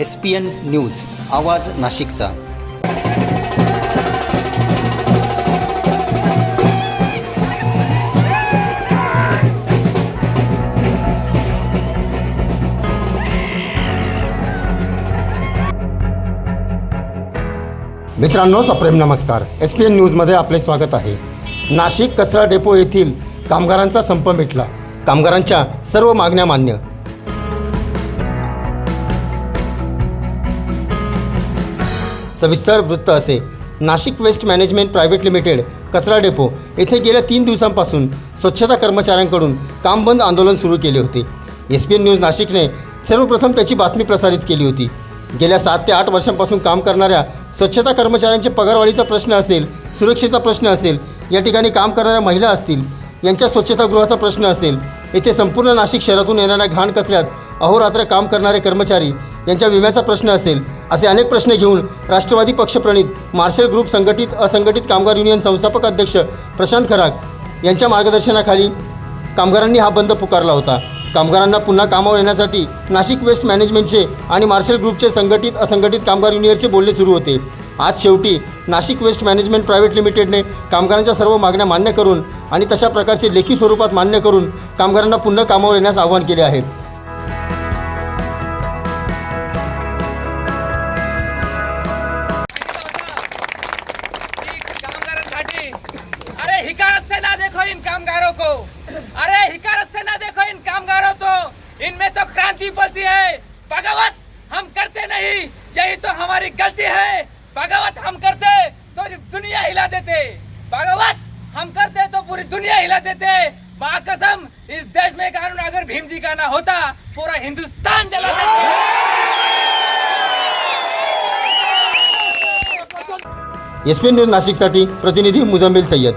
S P N news आवाज नाशिकचा. मित्रांनो सप्रेम नमस्कार. एस पी एन न्यूजमध्ये आपले स्वागत आहे. नाशिक कचरा डेपो येथील कामगारांचा संप मिटला. कामगारांच्या सर्व मागण्या मान्य. सविस्तर वृत्त असे. Nashik waste management private limited कचरा डेपो येथे गेल्या तीन दिवसांपासून स्वच्छता कर्मचाऱ्यांकडून काम बंद आंदोलन सुरू केले होते. एस पी एन न्यूज नाशिकने सर्वप्रथम त्याची बातमी प्रसारित केली होती. गेल्या सात ते आठ वर्षांपासून काम करणाऱ्या स्वच्छता कर्मचाऱ्यांचे पगारवाढीचा प्रश्न असेल सुरक्षेचा प्रश्न असेल या ठिकाणी काम करणाऱ्या महिला असतील यांच्या स्वच्छतागृहाचा प्रश्न असेल येथे संपूर्ण नाशिक शहरातून येणाऱ्या घाण कचऱ्यात अहोरात्र काम करणारे कर्मचारी यांच्या विम्याचा प्रश्न असेल असे अनेक प्रश्न घेऊन राष्ट्रवादी पक्षप्रणित मार्शल ग्रुप संघटित असंघटित कामगार युनियन संस्थापक अध्यक्ष प्रशांत खराग यांच्या मार्गदर्शनाखाली कामगारांनी हा बंद पुकारला होता. कामगारांना पुन्हा कामावर येण्यासाठी नाशिक वेस्ट मॅनेजमेंटचे आणि मार्शल ग्रुपचे संघटित असंघटित कामगार युनियनचे बोलणे सुरू होते. आज शेवटी नाशिक वेस्ट मॅनेजमेंट प्रायव्हेट लिमिटेडने कामगारांच्या सर्व मागण्या मान्य करून आणि तशा प्रकारचे लेखी स्वरूपात मान्य करून कामगारांना पुन्हा कामावर येण्यास आवाहन केले आहे. ना देखो इन कामगारों को। अरे हिकारत से ना देखो इन कामगारों को। इनमें तो क्रांति पलती है। बगावत हम करते नहीं। यही तो हमारी गलती है। बगावत हम करते तो दुनिया हिला देते। बगावत हम करते तो पूरी दुनिया हिला देते। कसम इस देश में कानून अगर भीम जी का ना होता, पूरा हिंदुस्तान जला देते। एस पी न्यूज़ नाशिकसाठी प्रतिनिधी मुजम्मिल सय्यद